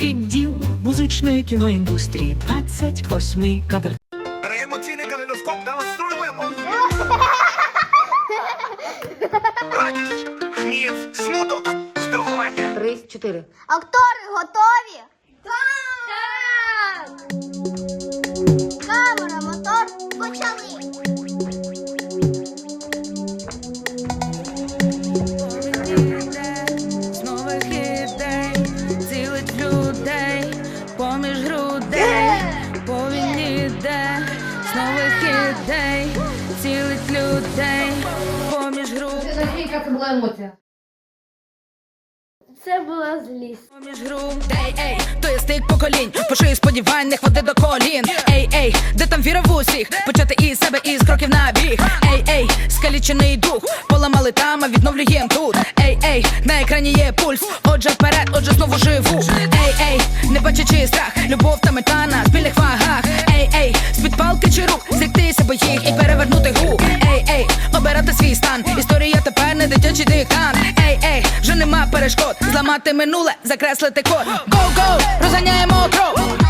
відділ музичної кіноіндустрії. 28 кадр. Емоційний калейдоскоп демонструємо. Радість, гнів, смуток, здивування. Три, чотири. Актори готові? Так! Камера, мотор, почали. З нових ідей, цілить людей поміж грудей. Скажи, яка це була емоція? Це була злість. Поміж грудей, ей, то є стик поколінь, по шиї сподівань, не хвати до колін. Ей, ей, де там віра в усіх, почати із себе із кроків на біг. Ей, ей, скалічений дух, поламали там, а відновлюєм тут. Ей, ей, на екрані є пульс, отже вперед, отже знову живу. Ей, ей, не бачачи страх, любов та мета на зректися боїх і перевернути гру. Ей, ей, обирати свій стан. Історія тепер не дитячий диктант. Ей, ей, вже нема перешкод. Зламати минуле, закреслити код. Go, go, розганяємо кров.